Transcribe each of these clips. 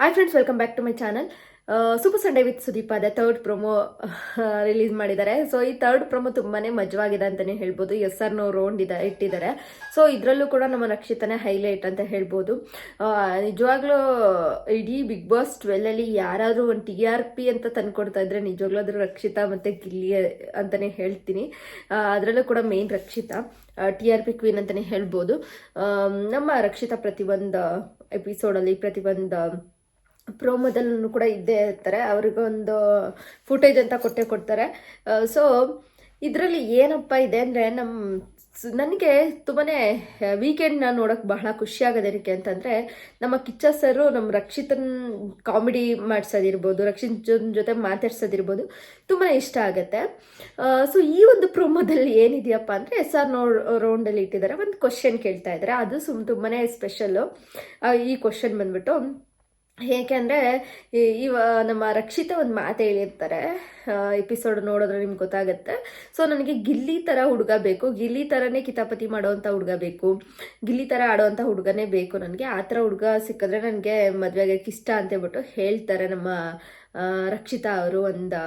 Hi friends welcome back to my channel super Sunday with Sudeep ಅದೇ third promo release ಮಾಡಿದ್ದಾರೆ. So ಈ third promo ತುಂಬಾನೇ ಮಜವಾಗಿದೆ ಅಂತಾನೆ ಹೇಳ್ಬೋದು. ಎಸ್ ಆರ್ ನೋ ರೌಂಡ್ ಇದೆ ಇಟ್ಟಿದ್ದಾರೆ. ಸೊ ಇದರಲ್ಲೂ ಕೂಡ ನಮ್ಮ ರಕ್ಷಿತನೇ ಹೈಲೈಟ್ ಅಂತ ಹೇಳ್ಬೋದು. ಆ, ನಿಜವಾಗ್ಲೂ ಇಡೀ ಬಿಗ್ ಬಾಸ್ ಟ್ವೆಲ್ ಅಲ್ಲಿ ಯಾರಾದ್ರೂ ಒಂದು ಟಿ ಆರ್ ಪಿ ಅಂತ ತಂದ್ಕೊಡ್ತಾ ಇದ್ರೆ ನಿಜವಾಗ್ಲೂ ಅದ್ರ ರಕ್ಷಿತಾ ಮತ್ತೆ ಗಿಲ್ಲಿ ಅಂತಾನೆ ಹೇಳ್ತೀನಿ. ಅದರಲ್ಲೂ ಕೂಡ main Rakshita T R P queen ಅಂತಾನೆ ಹೇಳ್ಬೋದು. ಆಮ್, ನಮ್ಮ ರಕ್ಷಿತಾ ಪ್ರತಿಯೊಂದು ಎಪಿಸೋಡಲ್ಲಿ ಪ್ರತಿಯೊಂದು ಪ್ರೋಮೋದಲ್ಲೂ ಕೂಡ ಇದ್ದೇ ಇರ್ತಾರೆ. ಅವ್ರಿಗೊಂದು ಫುಟೇಜ್ ಅಂತ ಕೊಟ್ಟೆ ಕೊಡ್ತಾರೆ. ಸೊ ಇದರಲ್ಲಿ ಏನಪ್ಪ ಇದೆ ಅಂದರೆ ನಮ್ಮ ನನಗೆ ತುಂಬಾ ವೀಕೆಂಡ್ನ ನೋಡೋಕೆ ಬಹಳ ಖುಷಿ ಆಗೋದೇನಕ್ಕೆ ಅಂತಂದರೆ, ನಮ್ಮ ಕಿಚ್ಚ ಸರು ನಮ್ಮ ರಕ್ಷಿತನ್ ಕಾಮಿಡಿ ಮಾಡಿಸೋದಿರ್ಬೋದು, ರಕ್ಷಿತ್ ಜೊತೆ ಮಾತಾಡ್ಸೋದಿರ್ಬೋದು ತುಂಬಾ ಇಷ್ಟ ಆಗುತ್ತೆ. ಸೊ ಈ ಒಂದು ಪ್ರೋಮೋದಲ್ಲಿ ಏನಿದೆಯಪ್ಪ ಅಂದರೆ ಎಸ್ ಆರ್ ನೋ ರೌಂಡಲ್ಲಿ ಇಟ್ಟಿದ್ದಾರೆ. ಒಂದು ಕ್ವಶನ್ ಕೇಳ್ತಾ ಇದ್ದಾರೆ. ಅದು ಸುಮ್ ತುಂಬಾ ಸ್ಪೆಷಲ್ಲು ಈ ಕ್ವಶನ್ ಬಂದ್ಬಿಟ್ಟು ಏಕೆಂದರೆ ಇವ ನಮ್ಮ ರಕ್ಷಿತ ಒಂದು ಮಾತು ಹೇಳಿರ್ತಾರೆ. ಎಪಿಸೋಡ್ ನೋಡಿದ್ರೆ ನಿಮ್ಗೆ ಗೊತ್ತಾಗುತ್ತೆ. ಸೊ ನನಗೆ ಗಿಲ್ಲಿ ಥರ ಹುಡುಗ ಬೇಕು. ಗಿಲ್ಲಿ ಥರನೇ ಕಿತಾಪತಿ ಮಾಡೋವಂಥ ಹುಡುಗ ಬೇಕು. ಗಿಲ್ಲಿ ಥರ ಆಡೋವಂಥ ಹುಡುಗನೇ ಬೇಕು ನನಗೆ. ಆ ಥರ ಹುಡುಗ ಸಿಕ್ಕಿದ್ರೆ ನನಗೆ ಮದುವೆಗೆ ಇಷ್ಟ ಅಂತೇಳ್ಬಿಟ್ಟು ಹೇಳ್ತಾರೆ ನಮ್ಮ ರಕ್ಷಿತಾ ಅವರು ಒಂದು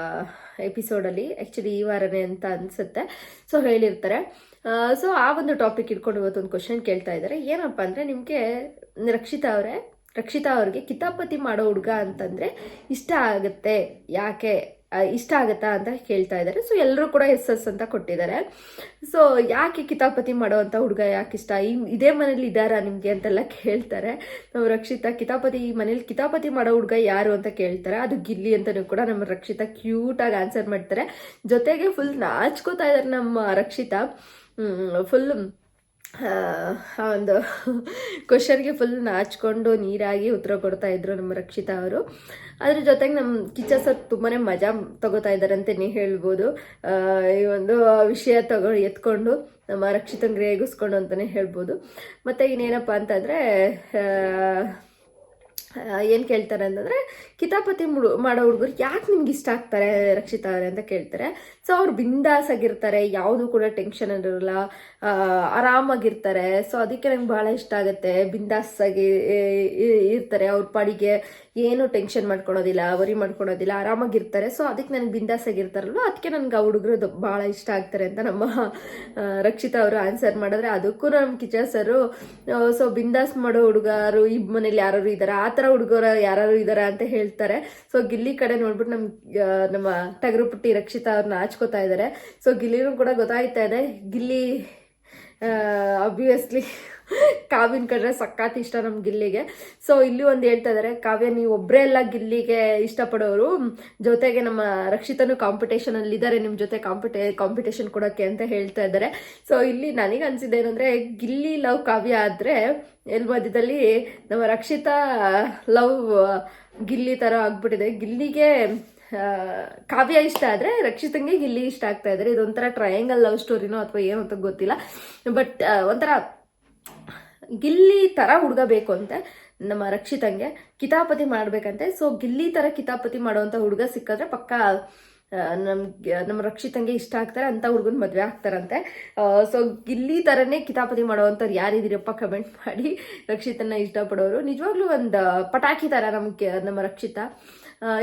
ಎಪಿಸೋಡಲ್ಲಿ ಆ್ಯಕ್ಚುಲಿ ಈ ವಾರನೇ ಅಂತ ಅನಿಸುತ್ತೆ. ಸೊ ಹೇಳಿರ್ತಾರೆ. ಸೊ ಆ ಒಂದು ಟಾಪಿಕ್ ಇಟ್ಕೊಂಡು ಇವತ್ತೊಂದು ಕ್ವಶನ್ ಕೇಳ್ತಾ ಇದ್ದಾರೆ. ಏನಪ್ಪ ಅಂದರೆ ನಿಮಗೆ ರಕ್ಷಿತಾ ಅವರೇ ರಕ್ಷಿತಾ ಅವ್ರಿಗೆ ಕಿತಾಪತಿ ಮಾಡೋ ಹುಡುಗ ಅಂತಂದರೆ ಇಷ್ಟ ಆಗುತ್ತೆ. ಯಾಕೆ ಇಷ್ಟ ಆಗುತ್ತಾ ಅಂತ ಕೇಳ್ತಾ ಇದ್ದಾರೆ. ಸೊ ಎಲ್ಲರೂ ಕೂಡ ಎಸ್ ಎಸ್ ಅಂತ ಕೊಟ್ಟಿದ್ದಾರೆ. ಸೊ ಯಾಕೆ ಕಿತಾಪತಿ ಮಾಡೋವಂಥ ಹುಡುಗ ಯಾಕೆ ಇಷ್ಟ? ಈ, ಇದೇ ಮನೇಲಿ ಇದ್ದಾರಾ ನಿಮಗೆ ಅಂತೆಲ್ಲ ಕೇಳ್ತಾರೆ. ನಾವು ರಕ್ಷಿತಾ, ಕಿತಾಪತಿ, ಈ ಮನೇಲಿ ಕಿತಾಪತಿ ಮಾಡೋ ಹುಡುಗ ಯಾರು ಅಂತ ಕೇಳ್ತಾರೆ. ಅದು ಗಿಲ್ಲಿ ಅಂತಲೂ ಕೂಡ ನಮ್ಮ ರಕ್ಷಿತಾ ಕ್ಯೂಟಾಗಿ ಆನ್ಸರ್ ಮಾಡ್ತಾರೆ. ಜೊತೆಗೆ ಫುಲ್ ನಾಚ್ಕೋತಾ ಇದ್ದಾರೆ ನಮ್ಮ ರಕ್ಷಿತಾ. ಫುಲ್ ಆ ಒಂದು ಕ್ವಶನ್ಗೆ ಫುಲ್ ನಾಚ್ಕೊಂಡು ನೀರಾಗಿ ಉತ್ತರ ಕೊಡ್ತಾ ಇದ್ರು ನಮ್ಮ ರಕ್ಷಿತಾ ಅವರು. ಅದ್ರ ಜೊತೆಗೆ ನಮ್ಮ ಕಿಚ್ಚ ಸರ್ ತುಂಬಾ ಮಜಾ ತಗೋತಾ ಇದ್ದಾರೆ ಅಂತಲೇ ಹೇಳ್ಬೋದು. ಈ ಒಂದು ವಿಷಯ ತಗೊ, ಎತ್ಕೊಂಡು ನಮ್ಮ ರಕ್ಷಿತಂಗೆ ರೇಗಿಸ್ಕೊಂಡು ಅಂತಲೇ ಹೇಳ್ಬೋದು. ಮತ್ತು ಇನ್ನೇನಪ್ಪ ಅಂತಂದರೆ ಏನು ಕೇಳ್ತಾರೆ ಅಂತಂದರೆ, ಕಿತಾಪತಿ ಮುಡು, ಮಾಡೋ ಹುಡುಗರು ಯಾಕೆ ನಿಮ್ಗೆ ಇಷ್ಟ ಆಗ್ತಾರೆ ರಕ್ಷಿತಾ ಅವರೇ ಅಂತ ಕೇಳ್ತಾರೆ. ಸೊ ಅವ್ರು ಬಿಂದಾಸ್ ಆಗಿರ್ತಾರೆ ಯಾವುದು ಕೂಡ ಟೆನ್ಷನ್ ಇರಲ್ಲ ಆರಾಮಾಗಿರ್ತಾರೆ. ಸೊ ಅದಕ್ಕೆ ನಂಗೆ ಭಾಳ ಇಷ್ಟ ಆಗುತ್ತೆ. ಬಿಂದಾಸ್ ಆಗಿ ಇರ್ತಾರೆ. ಅವ್ರ ಪಾಡಿಗೆ ಏನು ಟೆನ್ಷನ್ ಮಾಡ್ಕೊಳೋದಿಲ್ಲ ವರಿ ಮಾಡ್ಕೊಳೋದಿಲ್ಲ, ಆರಾಮಾಗಿರ್ತಾರೆ. ಸೊ ಅದಕ್ಕೆ ನನಗೆ ಬಿಂದಾಸ್ ಆಗಿರ್ತಾರಲ್ವ ಅದಕ್ಕೆ ನನಗೆ ಆ ಹುಡುಗರು ಭಾಳ ಇಷ್ಟ ಆಗ್ತಾರೆ ಅಂತ ನಮ್ಮ ರಕ್ಷಿತಾ ಅವರು ಆನ್ಸರ್ ಮಾಡಿದ್ರೆ. ಅದಕ್ಕೂ ನಮ್ಮ ಕಿಚ ಸರು ಸೊ ಬಿಂದಾಸ್ ಮಾಡೋ ಹುಡುಗರು, ಈ ಮನೇಲಿ ಯಾರು ಇದ್ದಾರೆ? ಆ ಥರ ಹುಡುಗರು ಯಾರು ಇದಾರ ಅಂತ ಹೇಳ್ತಾರೆ. ಸೊ ಗಿಲ್ಲಿ ಕಡೆ ನೋಡ್ಬಿಟ್ಟು ನಮ್ ನಮ್ಮ ಟಗರು ಪುಟ್ಟಿ ರಕ್ಷಿತಾ ಅವ್ರನ್ನ ನಾಚ್ಕೋತಾ ಇದ್ದಾರೆ ಸೊ ಗಿಲ್ಲಿನೂ ಕೂಡ ಗೊತ್ತಾಯ್ತಾ ಇದೆ. ಗಿಲ್ಲಿ ಅಬ್ವಿಯಸ್ಲಿ ಕಾವ್ಯನ ಕಂಡ್ರೆ ಸಖತ್ ಇಷ್ಟ ನಮ್ಮ ಗಿಲ್ಲಿಗೆ. ಸೊ ಇಲ್ಲಿ ಒಂದು ಹೇಳ್ತಾ ಇದ್ದಾರೆ ಕಾವ್ಯ ನೀವು ಒಬ್ಬರೇ ಎಲ್ಲ ಗಿಲ್ಲಿಗೆ ಇಷ್ಟಪಡೋರು. ಜೊತೆಗೆ ನಮ್ಮ ರಕ್ಷಿತನು ಕಾಂಪಿಟೇಷನ್ ಅಲ್ಲಿ ಇದ್ದಾರೆ ನಿಮ್ಮ ಜೊತೆ ಕಾಂಪಿಟೇ ಕಾಂಪಿಟೇಷನ್ ಕೊಡೋಕ್ಕೆ ಅಂತ ಹೇಳ್ತಾ ಇದ್ದಾರೆ ಸೊ ಇಲ್ಲಿ ನನಗೆ ಅನ್ಸಿದೆ ಏನಂದ್ರೆ, ಗಿಲ್ಲಿ ಲವ್ ಕಾವ್ಯ ಆದ್ರೆ ಎಲ್ ಮಧ್ಯದಲ್ಲಿ ನಮ್ಮ ರಕ್ಷಿತಾ ಲವ್ ಗಿಲ್ಲಿ ತರ ಆಗ್ಬಿಟ್ಟಿದೆ. ಗಿಲ್ಲಿಗೆ ಕಾವ್ಯ ಇಷ್ಟ ಆದರೆ ರಕ್ಷಿತಂಗೆ ಗಿಲ್ಲಿ ಇಷ್ಟ ಆಗ್ತಾ ಇದ್ದಾರೆ ಇದೊಂಥರ ಟ್ರಯಾಂಗಲ್ ಲವ್ ಸ್ಟೋರಿನೋ ಅಥವಾ ಏನು ಅಂತ ಗೊತ್ತಿಲ್ಲ. ಬಟ್ ಒಂಥರ ಗಿಲ್ಲಿ ಥರ ಹುಡುಗ ಬೇಕು ಅಂತ ನಮ್ಮ ರಕ್ಷಿತಂಗೆ ಕಿತಾಪತಿ ಮಾಡ್ಬೇಕಂತೆ. ಸೊ ಗಿಲ್ಲಿ ಥರ ಕಿತಾಪತಿ ಮಾಡೋವಂಥ ಹುಡುಗ ಸಿಕ್ಕಿದ್ರೆ ಪಕ್ಕ ನಮ್ಗೆ ನಮ್ಮ ರಕ್ಷಿತಂಗೆ ಇಷ್ಟ ಆಗ್ತಾರೆ, ಅಂತ ಹುಡುಗನ ಮದುವೆ ಆಗ್ತಾರಂತೆ. ಸೊ ಗಿಲ್ಲಿ ತರನೇ ಕಿತಾಪತಿ ಮಾಡೋವಂಥವ್ರು ಯಾರಿದಿರಪ್ಪ ಕಮೆಂಟ್ ಮಾಡಿ ರಕ್ಷಿತನ ಇಷ್ಟಪಡೋರು. ನಿಜವಾಗ್ಲೂ ಒಂದು ಪಟಾಕಿ ಥರ ನಮ್ಗೆ, ನಮ್ಮ ರಕ್ಷಿತ.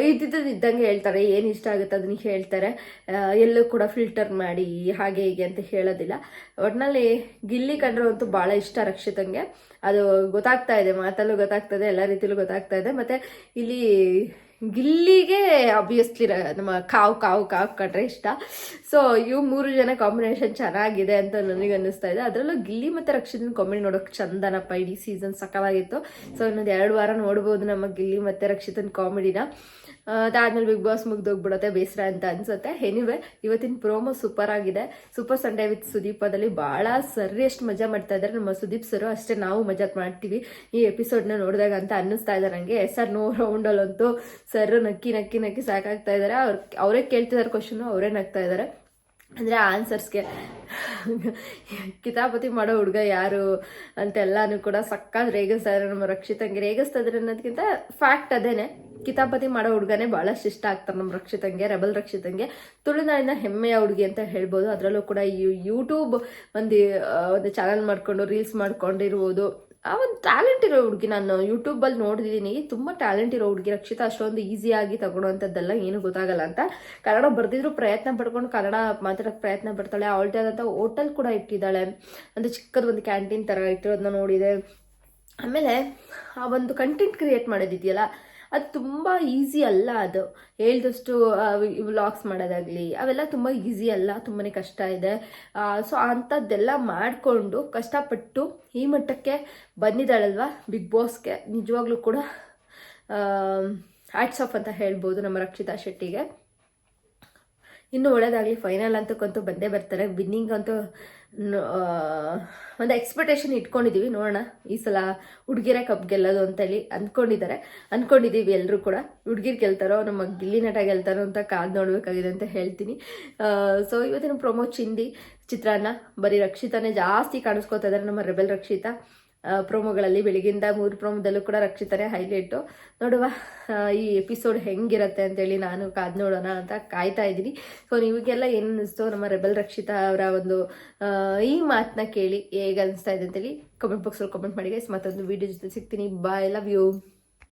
ಇದ್ದಿದ್ದು ಇದ್ದಂಗೆ ಹೇಳ್ತಾರೆ, ಏನು ಇಷ್ಟ ಆಗುತ್ತೆ ಅದನ್ನ ಹೇಳ್ತಾರೆ. ಎಲ್ಲೂ ಕೂಡ ಫಿಲ್ಟರ್ ಮಾಡಿ ಹಾಗೆ ಹೀಗೆ ಅಂತ ಹೇಳೋದಿಲ್ಲ. ಒಟ್ಟಿನಲ್ಲಿ ಗಿಲ್ಲಿ ಕಂಡ್ರೆ ಅಂತೂ ಭಾಳ ಇಷ್ಟ ರಕ್ಷಿತಂಗೆ. ಅದು ಗೊತ್ತಾಗ್ತಾ ಇದೆ, ಮಾತಲ್ಲೂ ಗೊತ್ತಾಗ್ತದೆ ಎಲ್ಲ ರೀತಿಯಲ್ಲೂ ಗೊತ್ತಾಗ್ತಾ ಇದೆ. ಮತ್ತು ಇಲ್ಲಿ ಗಿಲ್ಲಿಗೆ ಅಬ್ವಿಯಸ್ಲಿ ನಮ್ಮ ಕಾವು ಕಾವು ಕಾವು ಕಂಡ್ರೆ ಇಷ್ಟ. ಸೊ ಇವು ಮೂರು ಜನ ಕಾಂಬಿನೇಷನ್ ಚೆನ್ನಾಗಿದೆ ಅಂತ ನನಗೆ ಅನ್ನಿಸ್ತಾ ಇದೆ. ಅದರಲ್ಲೂ ಗಿಲ್ಲಿ ಮತ್ತು ರಕ್ಷಿತನ ಕಾಮಿಡಿ ನೋಡೋಕೆ ಚಂದನಪ್ಪ. ಇಡೀ ಸೀಸನ್ ಸಕಲಾಗಿತ್ತು ಸೊ ಇನ್ನೊಂದು ಎರಡು ವಾರ ನೋಡ್ಬೋದು ನಮ್ಮ ಗಿಲ್ಲಿ ಮತ್ತು ರಕ್ಷಿತನ ಕಾಮಿಡಿನ ಅದಾದ್ಮೇಲೆ ಬಿಗ್ ಬಾಸ್ ಮುಗ್ದೋಗ್ಬಿಡುತ್ತೆ ಬೇಸರ ಅಂತ ಅನ್ಸುತ್ತೆ. ಎನಿವೆ ಇವತ್ತಿನ ಪ್ರೋಮೋ ಸೂಪರ್ ಆಗಿದೆ. ಸೂಪರ್ ಸಂಡೇ ವಿತ್ ಸುದೀಪದಲ್ಲಿ ಸರಿ ಎಷ್ಟು ಮಜಾ ಮಾಡ್ತಾ ಇದ್ದಾರೆ ನಮ್ಮ ಸುದೀಪ್ ಸರ್ ಅಷ್ಟೇ ನಾವು ಮಜಾ ಮಾಡ್ತೀವಿ. ಈ ಎಪಿಸೋಡ್ನ ನೋಡಿದಾಗ ಅಂತ ಅನ್ನಿಸ್ತಾ ಇದ್ದಾರೆ ನನಗೆ ಎಸ್ ಆರ್ ನೋ ರೌಂಡಲ್ಲಂತೂ ಸರ್ ನಕ್ಕಿ ನಕ್ಕಿ ನಕ್ಕಿ ಸಾಕಾಗ್ತಾ ಇದ್ದಾರೆ ಅವ್ರು, ಅವರೇ ಕೇಳ್ತಿದ್ದಾರೆ ಕ್ವಶನ್ ಅವರೇ ನಗ್ತಾ ಇದ್ದಾರೆ ಅಂದರೆ ಆನ್ಸರ್ಸ್ಗೆ ಕಿತಾಪತಿ ಮಾಡೋ ಹುಡುಗ ಯಾರು ಅಂತೆಲ್ಲಾನು ಕೂಡ ಸಕ್ಕತ್ ರೇಗಿಸ್ತಾ ಇದ್ದಾರೆ ನಮ್ಮ ರಕ್ಷಿತಂಗೆ. ರೇಗಿಸ್ತಾ ಇದ್ದಾರೆ ಅನ್ನೋದಕ್ಕಿಂತ ಫ್ಯಾಕ್ಟ್ ಅದೇನೆ. ಕಿತಾಪತಿ ಮಾಡೋ ಹುಡುಗನೇ ಭಾಳಷ್ಟು ಇಷ್ಟ ಆಗ್ತಾರೆ ನಮ್ಮ ರಕ್ಷಿತಂಗೆ ರೆಬಲ್ ರಕ್ಷಿತಂಗೆ. ತುಳುನಾಡಿನ ಹೆಮ್ಮೆಯ ಹುಡುಗಿ ಅಂತ ಹೇಳ್ಬೋದು. ಅದರಲ್ಲೂ ಕೂಡ ಯೂಟ್ಯೂಬ್ ಒಂದು ಒಂದು ಚಾನಲ್ ಮಾಡಿಕೊಂಡು ರೀಲ್ಸ್ ಮಾಡ್ಕೊಂಡಿರ್ಬೋದು. ಆ ಒಂದು ಟ್ಯಾಲೆಂಟ್ ಇರೋ ಹುಡುಗಿ ನಾನು ಯೂಟ್ಯೂಬಲ್ಲಿ ನೋಡಿದ್ದೀನಿ. ತುಂಬ ಟ್ಯಾಲೆಂಟ್ ಇರೋ ಹುಡುಗಿ. ರಕ್ಷಿತಾ ಅಷ್ಟೊಂದು ಈಸಿಯಾಗಿ ತಗೊಳ್ಳೋವಂಥದ್ದೆಲ್ಲ ಏನು ಗೊತ್ತಾಗಲ್ಲ ಅಂತ. ಕನ್ನಡ ಬರ್ದಿದ್ರು ಪ್ರಯತ್ನ ಪಡ್ಕೊಂಡು ಕನ್ನಡ ಮಾತಾಡೋಕ್ಕೆ ಪ್ರಯತ್ನ ಪಡ್ತಾಳೆ. ಅವಳದೇ ಆದಂಥ ಹೋಟೆಲ್ ಕೂಡ ಇಟ್ಟಿದ್ದಾಳೆ. ಅಂದರೆ ಚಿಕ್ಕದ ಒಂದು ಕ್ಯಾಂಟೀನ್ ಥರ ಇಟ್ಟಿರೋದನ್ನ ನೋಡಿದೆ. ಆಮೇಲೆ ಆ ಒಂದು ಕಂಟೆಂಟ್ ಕ್ರಿಯೇಟ್ ಮಾಡೋದಿದೆಯಲ್ಲ ಅದು ತುಂಬ ಈಸಿ ಅಲ್ಲ ಅದು. ಹೇಳ್ದಷ್ಟು ವ್ಲಾಗ್ಸ್ ಮಾಡೋದಾಗಲಿ, ಅವೆಲ್ಲ ತುಂಬ ಈಸಿ ಅಲ್ಲ ತುಂಬಾ ಕಷ್ಟ ಇದೆ. ಸೊ ಅಂಥದ್ದೆಲ್ಲ ಮಾಡಿಕೊಂಡು ಕಷ್ಟಪಟ್ಟು ಈ ಮಟ್ಟಕ್ಕೆ ಬಂದಿದ್ದಾಳಲ್ವ? ಬಿಗ್ ಬಾಸ್ಗೆ ನಿಜವಾಗ್ಲೂ ಕೂಡ ಹ್ಯಾಟ್ಸ್ ಆಫ್ ಅಂತ ಹೇಳ್ಬೋದು ನಮ್ಮ ರಕ್ಷಿತಾ ಶೆಟ್ಟಿಗೆ. ಇನ್ನು ಒಳ್ಳೇದಾಗಲಿ ಫೈನಲ್ ಅಂತಕ್ಕಂತೂ ಬಂದೇ ಬರ್ತಾರೆ. ವಿನ್ನಿಂಗ್ ಅಂತೂ ಒಂದು ಎಕ್ಸ್ಪೆಕ್ಟೇಷನ್ ಇಟ್ಕೊಂಡಿದ್ದೀವಿ ನೋಡೋಣ, ಈ ಸಲ ಹುಡುಗಿರ ಕಪ್ ಗೆಲ್ಲೋದು ಅಂತೇಳಿ ಅಂದ್ಕೊಂಡಿದ್ದಾರೆ ಅಂದ್ಕೊಂಡಿದ್ದೀವಿ ಎಲ್ಲರೂ ಕೂಡ. ಹುಡುಗಿರು ಗೆಲ್ತಾರೋ, ನಮ್ಮ ಗಿಲ್ಲಿ ನಟ ಗೆಲ್ತಾರೋ ಅಂತ ಕಾದು ನೋಡಬೇಕಾಗಿದೆ ಅಂತ ಹೇಳ್ತೀನಿ. ಸೊ ಇವತ್ತಿನ ಪ್ರೊಮೋ ಚಿಂದಿ ಚಿತ್ರಾನ್ನ. ಬರೀ ರಕ್ಷಿತಾನೇ ಜಾಸ್ತಿ ಕಾಣಿಸ್ಕೊತಾ ಇದ್ದಾರೆ ನಮ್ಮ ರೆಬೆಲ್ ರಕ್ಷಿತಾ. ಪ್ರೋಮೋಗಳಲ್ಲಿ ಬೆಳಗಿಂದ ಮೂರು ಪ್ರೋಮೋದಲ್ಲೂ ಕೂಡ ರಕ್ಷಿತನೇ ಹೈಲೈಟು. ನೋಡುವ ಈ ಎಪಿಸೋಡ್ ಹೆಂಗಿರುತ್ತೆ ಅಂತೇಳಿ ನಾನು ಕಾದ್ ನೋಡೋಣ ಅಂತ ಕಾಯ್ತಾ ಇದ್ದೀನಿ. ಸೊ ನಿಮಗೆಲ್ಲ ಏನು ಅನ್ನಿಸ್ತು ನಮ್ಮ ರೆಬಲ್ ರಕ್ಷಿತಾ ಅವರ ಒಂದು ಈ ಮಾತನ್ನ ಕೇಳಿ ಹೇಗೆ ಅನಿಸ್ತಾ ಇದೆ ಅಂತೇಳಿ ಕಮೆಂಟ್ ಬಾಕ್ಸಲ್ಲಿ ಕಮೆಂಟ್ ಮಾಡಿ ಗೈಸ್ ಮತ್ತೊಂದು ವೀಡಿಯೋ ಜೊತೆ ಸಿಗ್ತೀನಿ. Bye love you